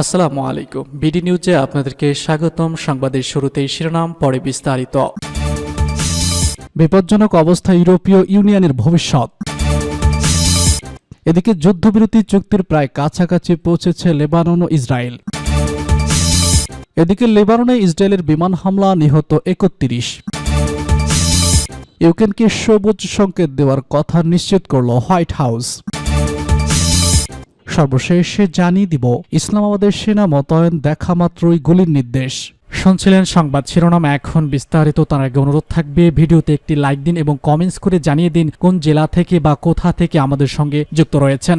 আসসালামু আলাইকুম। বিডি নিউজে আপনাদেরকে স্বাগতম। সংবাদের শুরুতেই শিরোনাম, পরে বিস্তারিত। বিপজ্জনক অবস্থা ইউরোপীয় ইউনিয়নের ভবিষ্যৎ। এদিকে যুদ্ধবিরতি চুক্তির প্রায় কাছাকাছি পৌঁছেছে লেবানন ও ইসরায়েল। এদিকে লেবাননে ইসরায়েলের বিমান হামলা নিহত একত্রিশ। ইউক্রেনকে সবুজ সংকেত দেওয়ার কথা নিশ্চিত করল হোয়াইট হাউস। সর্বশেষে জানিয়ে দিব, ইসলামাবাদের সেনা মোতায়েন দেখা মাত্রই গুলির নির্দেশ। শুনছিলেন সংবাদ শিরোনাম, এখন বিস্তারিত, তার আগে অনুরোধ থাকবে, ভিডিওতে একটি লাইক দিন এবং কমেন্টস করে জানিয়ে দিন কোন জেলা থেকে বা কোথা থেকে আমাদের সঙ্গে যুক্ত রয়েছেন।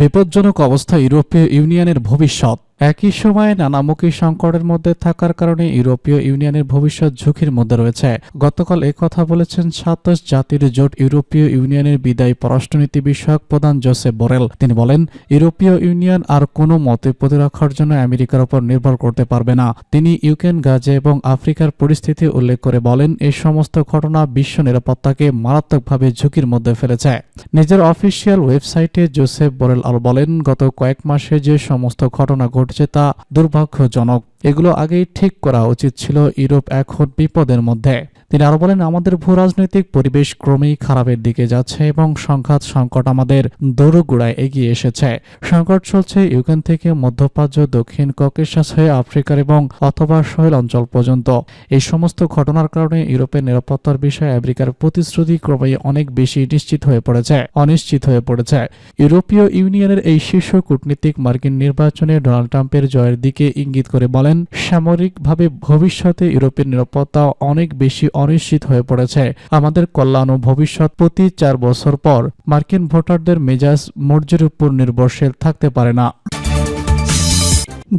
বিপজ্জনক অবস্থা ইউরোপীয় ইউনিয়নের ভবিষ্যৎ। একই সময়ে নানামুখী সংকটের মধ্যে থাকার কারণে ইউরোপীয় ইউনিয়নের ভবিষ্যৎ ঝুঁকির মধ্যে রয়েছে। গতকাল কথা বলেছেন সাতাশ জাতির জোট ইউরোপীয় ইউনিয়নের বিদায়ী পররাষ্ট্রনীতি বিষয়ক প্রধান জোসেফ বোরেল। তিনি বলেন, ইউরোপীয় ইউনিয়ন আর কোনো মতে প্রতিরক্ষার জন্য আমেরিকার উপর নির্ভর করতে পারবে না। তিনি ইউক্রেন, গাজে এবং আফ্রিকার পরিস্থিতি উল্লেখ করে বলেন এই সমস্ত ঘটনা বিশ্ব নিরাপত্তাকে মারাত্মকভাবে ঝুঁকির মধ্যে ফেলেছে। নিজের অফিসিয়াল ওয়েবসাইটে জোসেফ বোরেল আরও বলেন, গত কয়েক মাসে যে সমস্ত ঘটনা ঘটছে তা দুর্ভাগ্যজনক। এগুলো আগেই ঠিক করা উচিত ছিল ইউরোপ এখন বিপদের মধ্যে। তিনি আরও বলেন, আমাদের ভূ রাজনৈতিক পরিবেশ ক্রমেই খারাপের দিকে যাচ্ছে এবং সংঘাত সংকট আমাদের দৌড়গোড়ায় এগিয়ে এসেছে। সংকট চলছে ইউক্রেন থেকে মধ্যপ্রাচ্য, দক্ষিণ ককেশাস হয়ে আফ্রিকার এবং অথবা সহেল অঞ্চল পর্যন্ত। এই সমস্ত ঘটনার কারণে ইউরোপের নিরাপত্তার বিষয়ে আমেরিকার প্রতিশ্রুতি ক্রমেই অনেক বেশি নিশ্চিত হয়ে পড়েছে, অনিশ্চিত হয়ে পড়েছে। ইউরোপীয় ইউনিয়নের এই শীর্ষ কূটনীতিক মার্কিন নির্বাচনে ডোনাল্ড ট্রাম্পের জয়ের দিকে ইঙ্গিত করে বলেন, সামরিকভাবে ভবিষ্যতে ইউরোপের নিরাপত্তা অনেক বেশি অনিশ্চিত হয়ে পড়েছে। আমাদের কল্যাণ ও ভবিষ্যৎ প্রতি চার বছর পর মার্কিন ভোটারদের মেজাজ মর্যের উপর নির্ভরশীল থাকতে পারে না।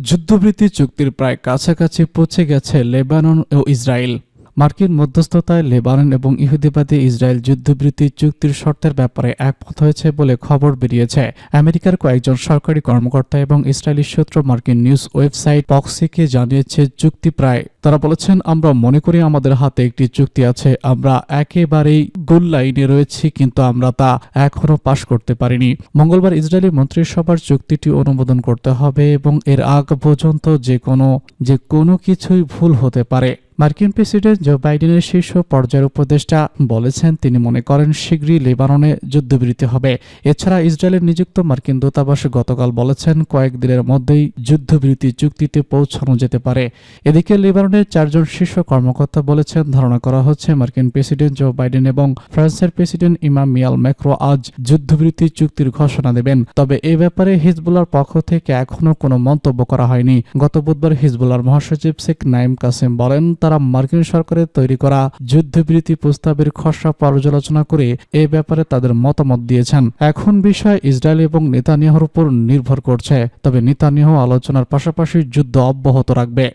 যুদ্ধবৃত্তি চুক্তির প্রায় কাছাকাছি পৌঁছে গেছে লেবানন ও ইসরায়েল। মার্কিন মধ্যস্থতায় লেবানন এবং ইহুদিবাদী ইসরায়েল যুদ্ধবৃত্তি চুক্তির শর্তের ব্যাপারে একমত হয়েছে বলে খবর বেরিয়েছে। আমেরিকার কয়েকজন সরকারি কর্মকর্তা এবং ইসরায়েলি সূত্র মার্কিন নিউজ ওয়েবসাইট পক্সিকে জানিয়েছে চুক্তি প্রায়। তারা বলেছেন, আমরা মনে করি আমাদের হাতে একটি চুক্তি আছে। আমরা একেবারেই গোল লাইনে রয়েছি, কিন্তু আমরা তা এখনও পাশ করতে পারিনি। মঙ্গলবার ইসরায়েলি মন্ত্রিসভার চুক্তিটি অনুমোদন করতে হবে এবং এর আগ পর্যন্ত যে কোনো যে কোনো কিছুই ভুল হতে পারে। মার্কিন প্রেসিডেন্ট জো বাইডেনের শীর্ষ পর্যায়ের উপদেষ্টা বলেছেন, তিনি মনে করেন শীঘ্রই লেবাননে যুদ্ধবিরতি হবে। এছাড়া ইসরায়েলের নিযুক্ত মার্কিন দূতাবাস গতকাল বলেছেন কয়েকদিনের মধ্যেই যুদ্ধবিরতি চুক্তিতে পৌঁছানো যেতে পারে। এদিকে লেবাননের চারজন শীর্ষ কর্মকর্তা বলেছেন, ধারণা করা হচ্ছে মার্কিন প্রেসিডেন্ট জো বাইডেন এবং ফ্রান্সের প্রেসিডেন্ট ইমাম মিয়াল ম্যাক্রো আজ যুদ্ধবিরতি চুক্তির ঘোষণা দেবেন। তবে এ ব্যাপারে হিজবুল্লার পক্ষ থেকে এখনও কোনো মন্তব্য করা হয়নি। গত বুধবার হিজবুল্লার মহাসচিব শেখ নাইম কাসেম বলেন, তারা মার্কিন সরকারের তৈরি করা যুদ্ধবিরতি প্রস্তাবের খসড়া পর্যালোচনা করে এ ব্যাপারে তাদের মতামত দিয়েছেন। এখন বিষয় ইসরায়েল এবং নেতানিয়াহুর উপর নির্ভর করছে, তবে নেতানিয়াহু আলোচনার পাশাপাশি যুদ্ধ অব্যাহত রাখবে।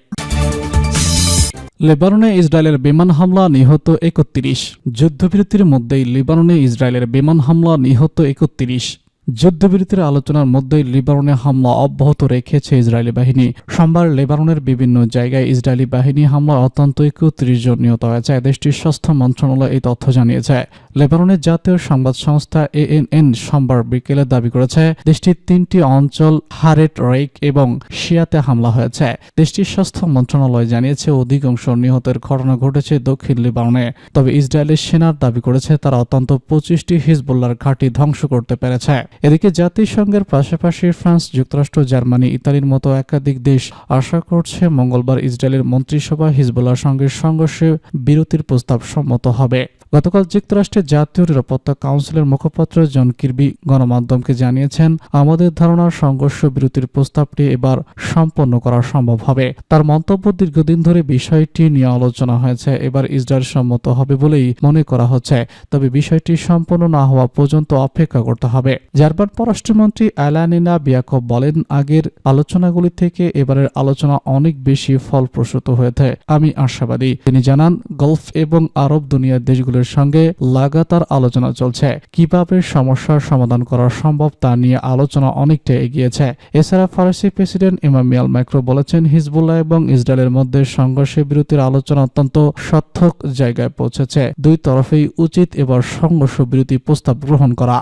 লেবাননে ইসরায়েলের বিমান হামলা নিহত একত্রিশ। যুদ্ধবিরতির মধ্যেই লেবাননে ইসরায়েলের বিমান হামলা নিহত একত্রিশ। যুদ্ধবিরতির আলোচনার মধ্যেই লিবাননে হামলা অব্যাহত রেখেছে ইসরায়েলি বাহিনী। সোমবার লেবাননের বিভিন্ন জায়গায় ইসরায়েলি বাহিনী হামলা অত্যন্ত একত্রিশ জন নিহত হয়েছে দেশটির স্বাস্থ্য মন্ত্রণালয় এই তথ্য জানিয়েছে। লেবাননের জাতীয় সংবাদ সংস্থা এএনএন সোমবার বিকেলে দাবি করেছে, দেশটির তিনটি অঞ্চল হারেট রেক এবং শিয়াতে হামলা হয়েছে। দেশটির স্বাস্থ্য মন্ত্রণালয় জানিয়েছে, অধিকাংশ নিহতের ঘটনা ঘটেছে দক্ষিণ লিবাননে। তবে ইসরায়েলের সেনার দাবি করেছে, তারা অত্যন্ত পঁচিশটি হিজবুল্লার ঘাঁটি ধ্বংস করতে পেরেছে। এদিকে জাতিসংঘের পাশাপাশি ফ্রান্স, যুক্তরাষ্ট্র, জার্মানি, ইতালির মতো একাধিক দেশ আশা করছে মঙ্গলবার ইসরায়েলের মন্ত্রিসভা হিজবুল্লার সঙ্গে সংঘর্ষে বিরতির প্রস্তাব সম্মত হবে। গতকাল যুক্তরাষ্ট্রের জাতীয় নিরাপত্তা কাউন্সিলের মুখপাত্র জন কির্বি গণমাধ্যমকে জানিয়েছেন, আমাদের ধারণা সংঘর্ষ বিরতির প্রস্তাবটি এবার সম্পন্ন করা সম্ভব হবে। তার মন্তব্য দীর্ঘদিন ধরে বিষয়টি নিয়ে আলোচনা হয়েছে, এবার ইসরায়েল সম্মত হবে বলেই মনে করা হচ্ছে। তবে বিষয়টি সম্পন্ন না হওয়া পর্যন্ত অপেক্ষা করতে হবে। জার্মান পররাষ্ট্রমন্ত্রী অ্যালানিনা বিয়াকব বলেন, আগের আলোচনাগুলি থেকে এবারের আলোচনা অনেক বেশি ফলপ্রসূত হয়েছে। আমি আশাবাদী। তিনি জানান, গলফ এবং আরব দুনিয়ার দেশগুলোর সঙ্গে লাগাতার আলোচনা চলছে। কীভাবে সমস্যার সমাধান করা সম্ভব তা নিয়ে আলোচনা অনেকটা এগিয়েছে। এছাড়া ফরাসি প্রেসিডেন্ট ইমামিয়াল মাইক্রো বলেছেন, হিজবুল্লাহ এবং ইসরায়েলের মধ্যে সংঘর্ষের বিরতির আলোচনা অত্যন্ত সার্থক জায়গায় পৌঁছেছে। দুই তরফেই উচিত এবার সংঘর্ষ বিরতি প্রস্তাব গ্রহণ করা।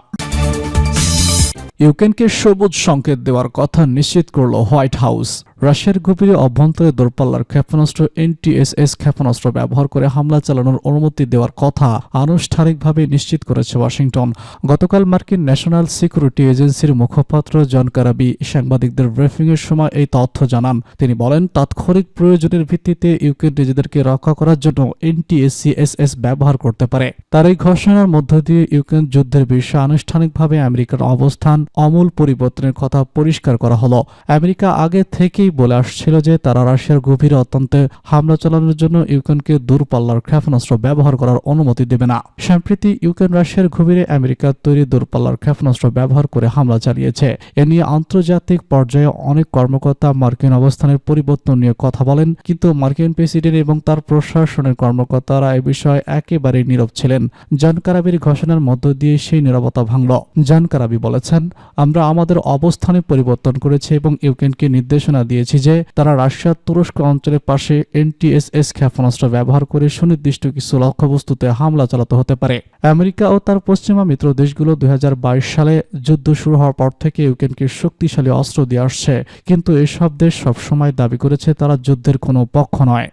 ইউক্রেনকে সবুজ সংকেত দেওয়ার কথা নিশ্চিত করল হোয়াইট হাউস। রাশিয়ার গভীরে অভ্যন্তরে দূরপাল্লার ক্ষেপণাস্ত্র এনটিএসএস ক্ষেপণাস্ত্র ব্যবহার করে হামলা চালানোর অনুমতি দেওয়ার কথা আনুষ্ঠানিকভাবে নিশ্চিত করেছে ওয়াশিংটন। গতকাল মার্কিন ন্যাশনাল সিকিউরিটি এজেন্সির মুখপাত্র জন কারাবি সাংবাদিকদের ব্রিফিংয়ের সময় এই তথ্য জানান। তিনি বলেন, তাৎক্ষণিক প্রয়োজনের ভিত্তিতে ইউক্রেন নিজেদেরকে রক্ষা করার জন্য এনটিএসসিএসএস ব্যবহার করতে পারে। তার এই ঘোষণার মধ্য দিয়ে ইউক্রেন যুদ্ধের বিষয়ে আনুষ্ঠানিকভাবে আমেরিকার অবস্থান অমূল পরিবর্তনের কথা পরিষ্কার করা হলো। আমেরিকা আগে থেকেই বলে আসছিল যে তারা রাশিয়ার গভীর অত্যন্ত হামলা চালানোর জন্য ইউক্রেনকে দূরপাল্লার ক্ষেপণাস্ত্র ব্যবহার করার অনুমতি দেবে না। সম্প্রতি ইউক্রেন রাশিয়ার গভীরে আমেরিকার তৈরি দূরপাল্লার ক্ষেপণাস্ত্র ব্যবহার করে হামলা চালিয়েছে। এ নিয়ে আন্তর্জাতিক পর্যায়ে অনেক কর্মকর্তা মার্কিন অবস্থানের পরিবর্তন নিয়ে কথা বলেন, কিন্তু মার্কিন প্রেসিডেন্ট এবং তার প্রশাসনের কর্মকর্তারা এ বিষয়ে একেবারেই নীরব ছিলেন। জানকারাবির ঘোষণার মধ্য দিয়ে সেই নীরবতা ভাঙল। জানকারাবি বলেছেন আমরা আমাদের অবস্থানে পরিবর্তন করেছি এবং ইউক্রেনকে নির্দেশনা দিয়েছি যে তারা রাশিয়ার তুরস্ক অঞ্চলের পাশে এনটিএসএস ক্ষেপণাস্ত্র ব্যবহার করে সুনির্দিষ্ট কিছু লক্ষ্যবস্তুতে হামলা চালাতে হতে পারে। আমেরিকা ও তার পশ্চিমা মিত্র দেশগুলো দু হাজার বাইশ সালে যুদ্ধ শুরু হওয়ার পর থেকে ইউক্রেনকে শক্তিশালী অস্ত্র দিয়ে আসছে, কিন্তু এসব দেশ সবসময় দাবি করেছে তারা যুদ্ধের কোনো পক্ষ নয়।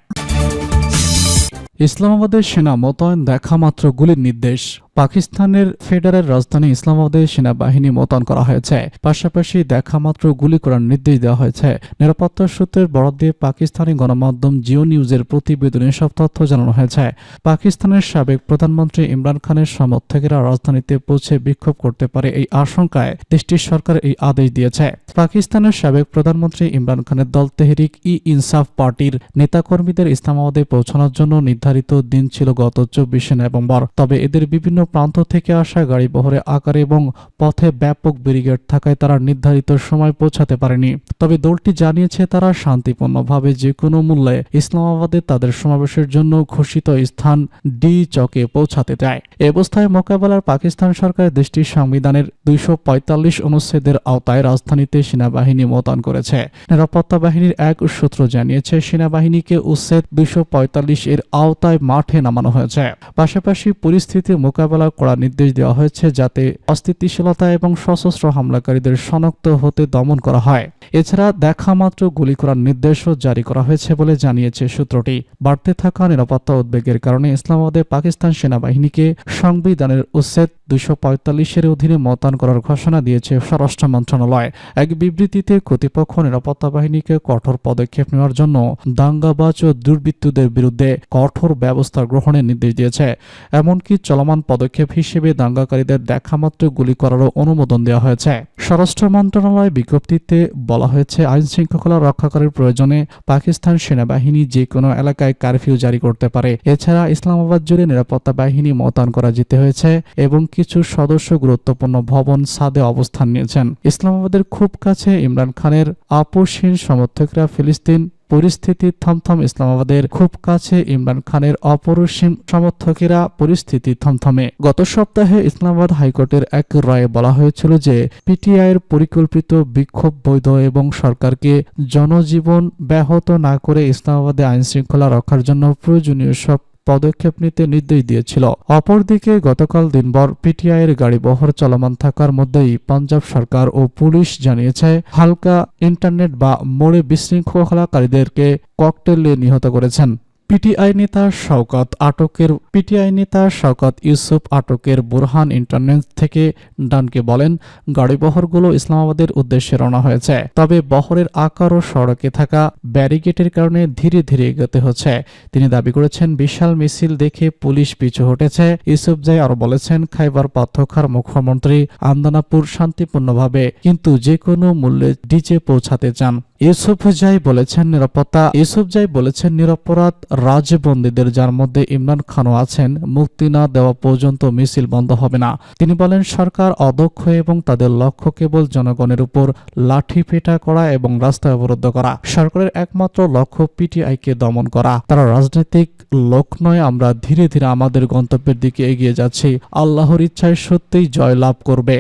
ইসলামাবাদের সেনা মোতায়েন দেখা মাত্র গুলির নির্দেশ। পাকিস্তানের ফেডারেল রাজধানী ইসলামাবাদে সেনাবাহিনী মোতায়েন করা হয়েছে। পাশাপাশি দেখা মাত্র গুলি করার নির্দেশ দেওয়া হয়েছে। নিরাপত্তা সূত্রের বরাদ দিয়ে পাকিস্তানি গণমাধ্যম জিও নিউজের প্রতিবেদনে সব তথ্য জানানো হয়েছে। পাকিস্তানের সাবেক প্রধানমন্ত্রী ইমরান খানের সমর্থকেরা রাজধানীতে পৌঁছে বিক্ষোভ করতে পারে এই আশঙ্কায় দেশটির সরকার এই আদেশ দিয়েছে। পাকিস্তানের সাবেক প্রধানমন্ত্রী ইমরান খানের দল তেহরিক ই ইনসাফ পার্টির নেতাকর্মীদের ইসলামাবাদে পৌঁছানোর জন্য নির্ধারিত দিন ছিল গত চব্বিশে নভেম্বর। তবে এদের বিভিন্ন প্রান্ত থেকে আসা গাড়ি বহরে আকারে এবং পথে ব্যাপক ব্যারিকেড থাকায় তারা নির্ধারিত সময় পৌঁছাতে পারেনি। তবে দলটি জানিয়েছে তারা শান্তিপূর্ণভাবে যে কোনো মূল্যে ইসলামাবাদে তাদের সমাবেশের জন্য ঘোষিত স্থান ডি চকে পৌঁছাতে চায়। এ অবস্থায় মোকাবেলার পাকিস্তান সরকার দেশটির সংবিধানের দুইশো পঁয়তাল্লিশ অনুচ্ছেদের আওতায় রাজধানীতে সেনাবাহিনী মোতায়েন করেছে। নিরাপত্তা বাহিনীর এক সূত্র জানিয়েছে, সেনাবাহিনীকে উচ্ছেদ দুইশো পঁয়তাল্লিশ এর আওতায় মাঠে নামানো হয়েছে। পাশাপাশি পরিস্থিতি মোকাবেলা করার নির্দেশ দেওয়া হয়েছে যাতে অস্থিতিশীলতা এবং সশস্ত্র হামলাকারীদের শনাক্ত হতে দমন করা হয়। এছাড়া দেখা মাত্র গুলি করার নির্দেশও জারি করা হয়েছে বলে জানিয়েছে সূত্রটি। বাড়তে থাকা নিরাপত্তা উদ্বেগের কারণে ইসলামাবাদে পাকিস্তান সেনাবাহিনীকে সংবিধানের উচ্ছেদ দুইশো পঁয়তাল্লিশের অধীনে মোতায়েন করার ঘোষণা দিয়েছে স্বরাষ্ট্র মন্ত্রণালয়। এক বিবৃতিতে কর্তৃপক্ষ নিরাপত্তা বাহিনীকে কঠোর পদক্ষেপ নেওয়ার জন্য দাঙ্গাবাজ ও দুর্বৃত্তদের বিরুদ্ধে কঠোর ব্যবস্থা গ্রহণের নির্দেশ দিয়েছে। এমনকি চলমান পদক্ষেপ হিসেবে দাঙ্গাকারীদের দেখামাত্র গুলি করারও অনুমোদন দেওয়া হয়েছে। স্বরাষ্ট্র মন্ত্রণালয় বিজ্ঞপ্তিতে বলা হয়েছে, আইন শৃঙ্খলা রক্ষাকারীর প্রয়োজনে পাকিস্তান সেনাবাহিনী যে কোনো এলাকায় কারফিউ জারি করতে পারে। এছাড়া ইসলামাবাদ জুড়ে নিরাপত্তা বাহিনী মোতায়েন করা যেতে হয়েছে এবং কিছু সদস্য গুরুত্বপূর্ণ ভবন সাদে অবস্থান নিয়েছেন। ইসলামাবাদের খুব কাছে ইমরান খানের আপোষহীন সমর্থকরা ফিলিস্তিন পরিস্থিতি থমথম ইসলামাবাদের খুব কাছে ইমরান খানের অপরসীম সমর্থকেরা পরিস্থিতি থমথমে। গত সপ্তাহে ইসলামাবাদ হাইকোর্টের এক রায়ে বলা হয়েছিল যে, পিটিআইয়ের পরিকল্পিত বিক্ষোভ বৈধ এবং সরকারকে জনজীবন ব্যাহত না করে ইসলামাবাদে আইন শৃঙ্খলা রক্ষার জন্য প্রয়োজনীয় সব পদক্ষেপ নিতে নির্দেশ দিয়েছিল। অপরদিকে গতকাল দিনভর পিটিআইয়ের গাড়ি বহর চলমান থাকার মধ্যেই পাঞ্জাব সরকার ও পুলিশ জানিয়েছে, হালকা ইন্টারনেট বা মোড়ে বিশৃঙ্খলাকারীদেরকে ককটেল নিহত করেছেন। পিটিআই নেতা শওকত আটকের, পিটিআই নেতা শওকত ইউসুফ আটকের বুরহান ইন্টারনেট থেকে ডানকে বলেন গাড়িবহরগুলো ইসলামাবাদের উদ্দেশ্যে রওনা হয়েছে। তবে বহরের আকার ও সড়কে থাকা ব্যারিকেডের কারণে ধীরে ধীরে এগোতে হচ্ছে। তিনি দাবি করেছেন, বিশাল মিছিল দেখে পুলিশ পিছু হটেছে। ইউসুফ জাই আরও বলেছেন, খাইবার পাথখার মুখ্যমন্ত্রী আন্দানাপুর শান্তিপূর্ণভাবে, কিন্তু যে কোনো মূল্যে ডিজে পৌঁছাতে চান। ইউসুফ জাই বলেছেন, নিরাপত্তা। ইউসুফ জাই বলেছেন, নিরপরাধ রাজবন্দীদের যার মধ্যে ইমরান খানও আছেন, মুক্তি না দেওয়া পর্যন্ত মিছিল বন্ধ হবে না। তিনি বলেন, সরকার অদক্ষ এবং তাদের লক্ষ্য কেবল জনগণের উপর লাঠি পেটা করা এবং রাস্তা অবরুদ্ধ করা। সরকারের একমাত্র লক্ষ্য পিটিআইকে দমন করা। তারা রাজনৈতিক লোক নয়, আমরা ধীরে ধীরে আমাদের গন্তব্যের দিকে এগিয়ে যাচ্ছি। আল্লাহর ইচ্ছায় সত্যিই জয় লাভ করবে।